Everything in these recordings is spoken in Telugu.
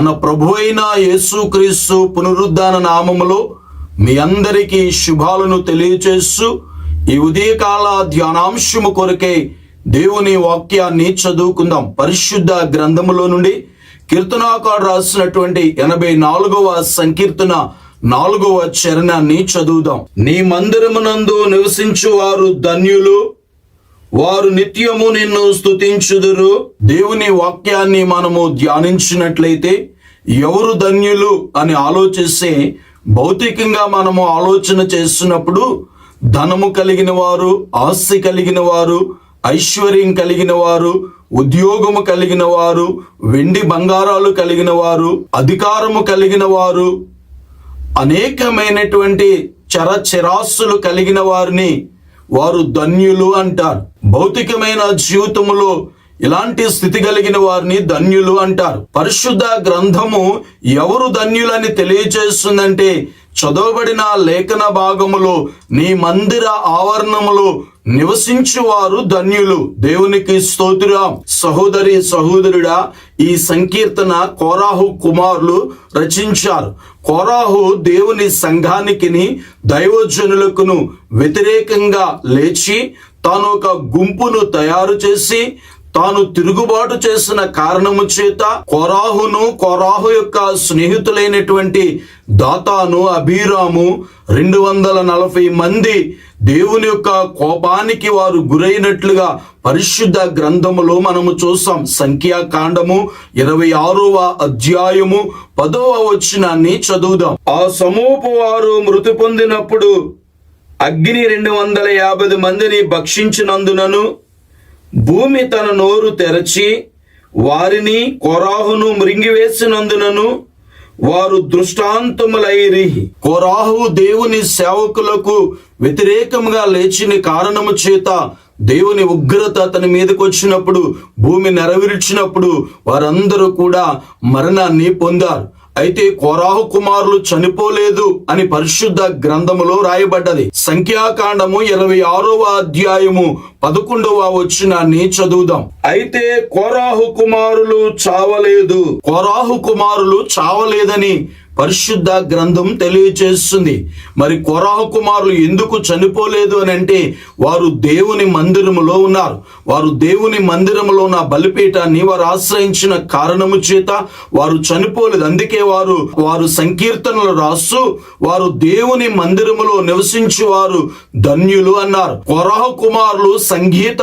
మన ప్రభు అయిన యేసుక్రీస్తు పునరుద్ధాన నామములో మీ అందరికీ శుభాలను తెలియచేస్తూ ఈ ఉదయకాల ధ్యానాంశము కొరకే దేవుని వాక్యాన్ని చదువుకుందాం. పరిశుద్ధ గ్రంథములో నుండి కీర్తనాకారు రాసినటువంటి ఎనభై నాలుగవ సంకీర్తన నాలుగవ చరణాన్ని చదువుదాం. నీ మందిరమునందు నివసించు వారు ధన్యులు. వారు నిత్యము నిన్ను స్తుతించుదురు. దేవుని వాక్యాన్ని మనము ధ్యానించినట్లయితే ఎవరు ధన్యులు అని ఆలోచిస్తే భౌతికంగా మనము ఆలోచన చేస్తున్నప్పుడు ధనము కలిగిన వారు ఆస్తి కలిగిన వారు ఐశ్వర్యం కలిగిన వారు ఉద్యోగము కలిగిన వారు వెండి బంగారాలు కలిగిన వారు అధికారము కలిగిన వారు అనేకమైనటువంటి చరచరాస్తులు కలిగిన వారిని వారు ధన్యులు అంటారు. భౌతికమైన జీవితములో ఇలాంటి స్థితి కలిగిన వారిని ధన్యులు అంటారు. పరిశుద్ధ గ్రంథము ఎవరు ధన్యులని తెలియజేస్తుందంటే చదవబడిన లేఖన భాగములో నీ మందిర ఆవరణములో నివసించువారు ధన్యులు. దేవునికి స్తోత్రం. సహోదరి సహోదరుడా ఈ సంకీర్తన కోరాహు కుమారులు రచించారు. కోరాహు దేవుని సంఘానికిని దైవజనులకును వ్యతిరేకంగా లేచి తాను ఒక గుంపును తయారు చేసి తాను తిరుగుబాటు చేసిన కారణము చేత కొరాహును కొరాహు యొక్క స్నేహితులైనటువంటి దాతాను అభిరాము రెండు వందల నలభై మంది దేవుని యొక్క కోపానికి వారు గురైనట్లుగా పరిశుద్ధ గ్రంథములో మనము చూస్తాం సంఖ్యాకాండము ఇరవై ఆరవ అధ్యాయము పదవ వచనాన్ని చదువుదాం. ఆ సమూపు వారు మృతి పొందినప్పుడు అగ్ని రెండు వందల యాభై మందిని భక్షించినందునను భూమి తన నోరు తెరచి వారిని కొరాహును మృంగివేసినందునను వారు దృష్టాంతములైరి. కోరాహు దేవుని సేవకులకు వ్యతిరేకంగా లేచిన కారణము చేత దేవుని ఉగ్రత అతని మీదకి వచ్చినప్పుడు భూమి నెరవేర్చినప్పుడు వారందరూ కూడా మరణాన్ని పొందారు. అయితే కోరాహు కుమారులు చనిపోలేదు అని పరిశుద్ధ గ్రంథములో రాయబడ్డది. సంఖ్యాకాండము ఇరవై ఆరవ అధ్యాయము పదకొండవ వచ్చినాన్ని చదువుదాం. అయితే కోరాహు కుమారులు చావలేదు. కోరాహు కుమారులు చావలేదని పరిశుద్ధ గ్రంథం తెలియచేస్తుంది. మరి కొరాహ కుమారులు ఎందుకు చనిపోలేదు అని అంటే వారు దేవుని మందిరములో ఉన్నారు. వారు దేవుని మందిరములో ఉన్న బలిపీఠాన్ని వారు ఆశ్రయించిన కారణము చేత వారు చనిపోలేదు. అందుకే వారు వారు సంకీర్తనలు రాస్తూ వారు దేవుని మందిరములో నివసించి వారు ధన్యులు అన్నారు. కొరాహ కుమారులు సంగీత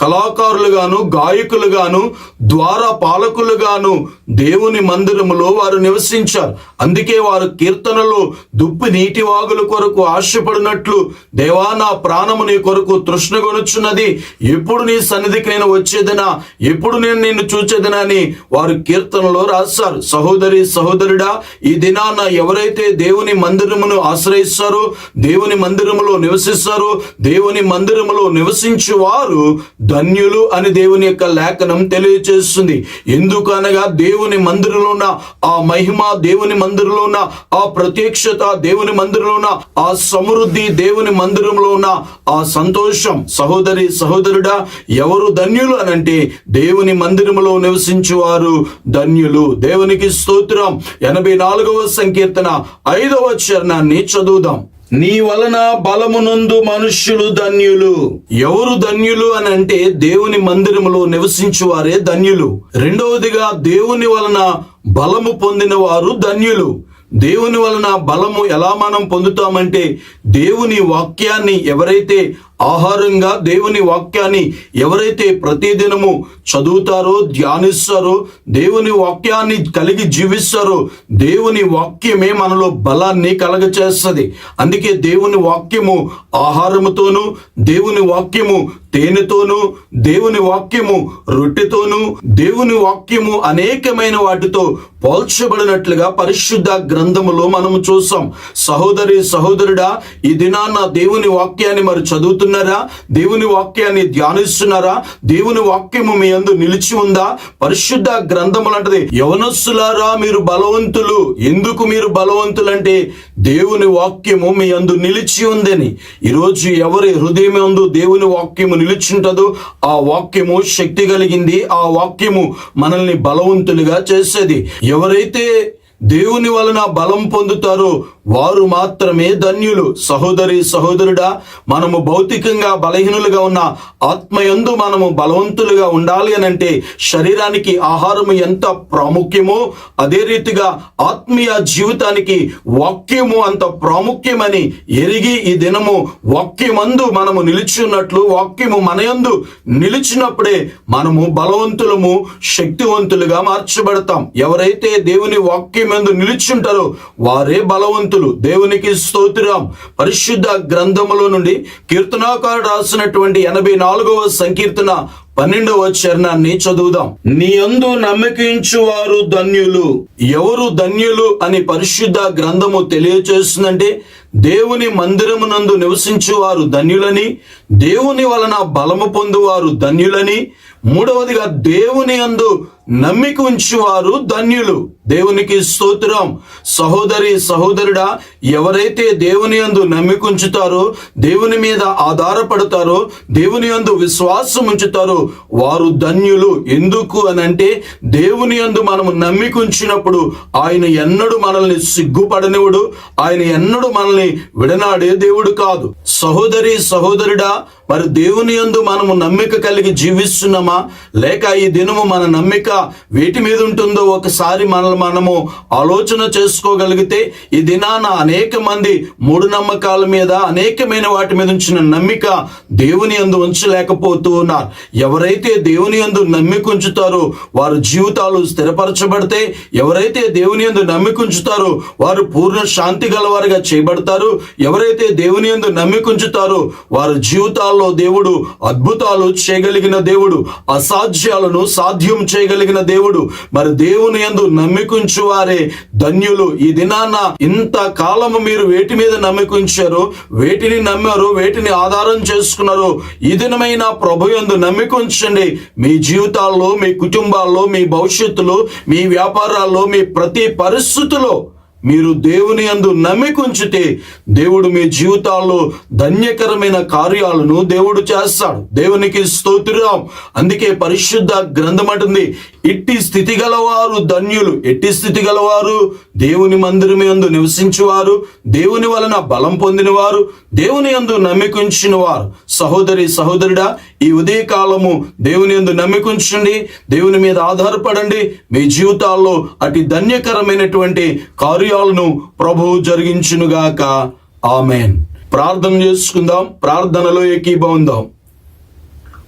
కళాకారులుగాను గాయకులుగాను ద్వార పాలకులుగాను దేవుని మందిరములో వారు నివసించారు. అందుకే వారు కీర్తనలో దుప్పి నీటి వాగుల కొరకు ఆశపడినట్లు దేవా నా ప్రాణము నీ కొరకు తృష్ణగొనుచున్నది ఎప్పుడు నీ సన్నిధికి నేను వచ్చేదనా? ఎప్పుడు నేను నిన్ను చూచేదనా? అని వారు కీర్తనలో రాశారు. సహోదరి సహోదరుడా ఈ దినాన ఎవరైతే దేవుని మందిరమును ఆశ్రయిస్తారో దేవుని మందిరములో నివసిస్తారో దేవుని మందిరములో నివసించు వారు ధన్యులు అని దేవుని యొక్క లేఖనం తెలియజేస్తుంది. ఎందుకనగా దేవుని మందిరంలో ఉన్న ఆ మహిమ దేవుని మందిరంలో ఉన్న ఆ ప్రత్యక్షత దేవుని మందిరంలో ఉన్న ఆ సమృద్ధి దేవుని మందిరంలో ఉన్న ఆ సంతోషం సహోదరి సహోదరుడా ఎవరు ధన్యులు అనంటే దేవుని మందిరంలో నివసించేవారు ధన్యులు. దేవునికి స్తోత్రం. ఎనభై నాలుగవ సంకీర్తన ఐదవ చరణాన్ని చదువుదాం. నీ వలన బలమునందు మనుష్యులు ధన్యులు. ఎవరు ధన్యులు అని అంటే దేవుని మందిరములో నివసించు వారే ధన్యులు. రెండవదిగా దేవుని వలన బలము పొందిన వారు ధన్యులు. దేవుని వలన బలము ఎలా మనం పొందుతామంటే దేవుని వాక్యాన్ని ఎవరైతే ఆహారంగా దేవుని వాక్యాన్ని ఎవరైతే ప్రతిదినము చదువుతారో ధ్యానిస్తారో దేవుని వాక్యాన్ని కలిగి జీవిస్తారో దేవుని వాక్యమే మనలో బలాన్ని కలగచేస్తుంది. అందుకే దేవుని వాక్యము ఆహారముతోను దేవుని వాక్యము తేనెతోను దేవుని వాక్యము రొట్టెతోనూ దేవుని వాక్యము అనేకమైన వాటితో పోల్చబడినట్లుగా పరిశుద్ధ గ్రంథములో మనము చూస్తాం. సహోదరి సహోదరుడా ఈ దినాన్న దేవుని వాక్యాన్ని మరి చదువుతున్న వింటున్నారా? దేవుని వాక్యాన్ని ధ్యానిస్తున్నారా? దేవుని వాక్యము మీ అందు నిలిచి ఉందా? పరిశుద్ధ గ్రంథములంటది యవనస్సులారా మీరు బలవంతులు. ఎందుకు మీరు బలవంతులు అంటే దేవుని వాక్యము మీ అందు నిలిచి ఉందని. ఈరోజు ఎవరి హృదయం అందు దేవుని వాక్యము నిలిచింటదో ఆ వాక్యము శక్తి కలిగింది. ఆ వాక్యము మనల్ని బలవంతులుగా చేసేది. ఎవరైతే దేవుని వలన బలం పొందుతారో వారు మాత్రమే ధన్యులు. సహోదరి సహోదరుడా మనము భౌతికంగా బలహీనులుగా ఉన్న ఆత్మయందు మనము బలవంతులుగా ఉండాలి అని అంటే శరీరానికి ఆహారము ఎంత ప్రాముఖ్యమో అదే రీతిగా ఆత్మీయ జీవితానికి వాక్యము అంత ప్రాముఖ్యమని ఎరిగి ఈ దినము వాక్యమందు మనము నిలిచి ఉన్నట్లు వాక్యము మనయందు నిలిచినప్పుడే మనము బలవంతులము శక్తివంతులుగా మార్చబడతాం. ఎవరైతే దేవుని వాక్యం ఎందు నిలిచుంటారో వారే బలవంతులు. దేవునికి స్తోత్రం. పరిశుద్ధ గ్రంథములో నుండి కీర్తనాకారుడు రాసినటువంటి ఎనభై నాలుగవ సంకీర్తన పన్నెండవ చరణాన్ని చదువుదాం. నీ అందు నమ్మకించు వారు ధన్యులు. ఎవరు ధన్యులు అని పరిశుద్ధ గ్రంథము తెలియచేస్తుందంటే దేవుని మందిరమునందు నివసించు వారు ధన్యులని దేవుని వలన బలము పొందువారు ధన్యులని మూడవదిగా దేవుని అందు నమ్మిక ఉంచువారు ధన్యులు. దేవునికి స్తోత్రం. సహోదరి సహోదరుడా ఎవరైతే దేవుని యందు నమ్మికుంచుతారో దేవుని మీద ఆధారపడతారో దేవుని యందు విశ్వాసం ఉంచుతారో వారు ధన్యులు. ఎందుకు అని అంటే దేవుని యందు మనము నమ్మికుంచినప్పుడు ఆయన ఎన్నడు మనల్ని సిగ్గుపడనివుడు ఆయన ఎన్నడు మనల్ని విడనాడే దేవుడు కాదు. సహోదరి సహోదరుడా మరి దేవుని యందు మనము నమ్మిక కలిగి జీవిస్తున్నామా? లేక ఈ దినము మన నమ్మిక వేటి మీద ఉంటుందో ఒకసారి మనల్ని మనము ఆలోచన చేసుకోగలిగితే ఈ దినాన అనేక మంది మూడు నమ్మకాల మీద అనేకమైన వాటి మీద ఉంచిన నమ్మిక దేవుని యందు ఉంచలేకపోతూ ఉన్నారు. ఎవరైతే దేవుని యందు నమ్మికుంచుతారో వారి జీవితాలు స్థిరపరచబడితే ఎవరైతే దేవుని యందు నమ్మికుంచుతారో వారు పూర్ణ శాంతి గలవారిగా చేయబడతారు. ఎవరైతే దేవుని యందు నమ్మికుంచుతారో వారి జీవితాల్లో దేవుడు అద్భుతాలు చేయగలిగిన దేవుడు అసాధ్యాలను సాధ్యం చేయగలిగిన దేవుడు. మరి దేవుని యందు నమ్మికుంచు వారే ధన్యులు. ఈ దినాన ఇంత కాలము మీరు వేటి మీద నమ్మికుంచారు వేటిని నమ్మారు వేటిని ఆధారం చేసుకున్నారు ఈ దినమైన ప్రభు యందు నమ్మికుంచండి. మీ జీవితాల్లో మీ కుటుంబాల్లో మీ భవిష్యత్తులో మీ వ్యాపారాల్లో మీ ప్రతి పరిస్థితిలో మీరు దేవుని అందు నమ్మికుంచితే దేవుడు మీ జీవితాల్లో ధన్యకరమైన కార్యాలను దేవుడు చేస్తాడు. దేవునికి స్తోత్రం. అందుకే పరిశుద్ధ గ్రంథం అంటుంది ఇట్టి స్థితి గలవారు ధన్యులు ఎట్టి స్థితి గలవారు దేవుని మందిరం యందు నివసించువారు దేవుని వలన బలం పొందినవారు దేవుని యందు నమ్మికుంచిన వారు సహోదరి సహోదరుడా ఈ ఉదయకాలము దేవుని యందు నమ్మికుంచండి దేవుని మీద ఆధారపడండి. మీ జీవితాల్లో అతి ధన్యకరమైనటువంటి కార్యాలను ప్రభువు జరిగించునుగాక. ఆమెన్. ప్రార్థన చేసుకుందాం ప్రార్థనలో ఏకీభవందాం.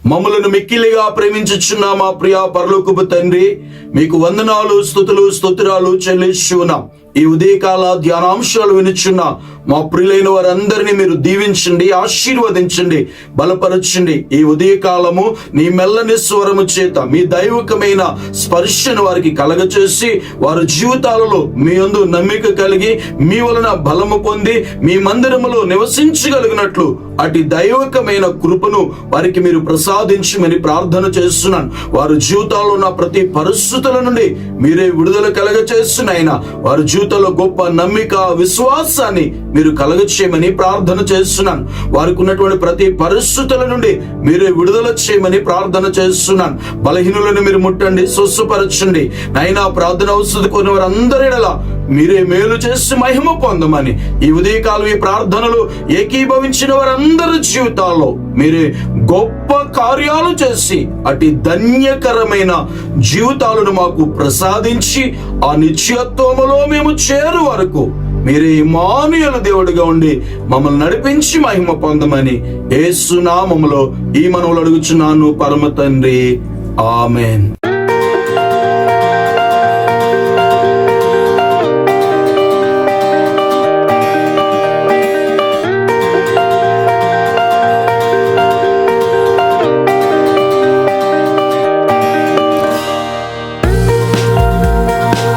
మమ్మలను మిక్కిలిగా ప్రేమించుచున్న మా ప్రియా పరలోకపు తండ్రి మీకు వందనాలు స్థుతులు స్తోత్రాలు చెల్లిస్తున్నాం ఈ ఉదయకాల ధ్యానాంశాలు వినిచున్న మా ప్రియులైన వారందరినీ మీరు దీవించండి ఆశీర్వదించండి బలపరచండి. ఈ ఉదయకాలము నీ మెల్లని స్వరము చేత మీ దైవికమైన స్పర్శను వారికి కలగచేసి వారి జీవితాలలో మీ అందు నమ్మిక కలిగి మీ వలన బలము పొంది మీ మందిరములో నివసించగలిగినట్లు అటు దైవకమైన కృపను వారికి మీరు ప్రసాదించమని ప్రార్థన చేస్తున్నాను. వారి జీవితాల్లో ఉన్న ప్రతి పరిస్థితుల నుండి మీరే విడుదల కలగ వారి జీవితం జీవితంలో గొప్ప నమ్మిక విశ్వాసాన్ని మీరు కలగచేయమని ప్రార్థన చేస్తున్నాను. వారికి ఉన్నటువంటి ప్రతి పరిస్థితుల నుండి మీరే విడుదల చేయమని ప్రార్థన చేస్తున్నాను. బలహీనులను మీరు ముట్టండి స్వస్సుపరచండి నైనా ప్రార్థన అవసరం కొన్ని వారందరిలా మీరే మేలు చేసి మహిమ పొందమని ఈ ఉదయకాలం ఈ ప్రార్థనలు ఏకీభవించిన వారందరి జీవితాల్లో మీరే గొప్ప కార్యాలు చేసి అటు ధన్యకరమైన జీవితాలను మాకు ప్రసాదించి ఆ నిత్యత్వములో మేము చేరు వరకు మీరే మానుయల దేవుడిగా ఉండి మమ్మల్ని నడిపించి మహిమ పొందమని ఏసునామములో ఈ మనవులు అడుగుచున్నాను పరమ తండ్రి. ఆమెన్.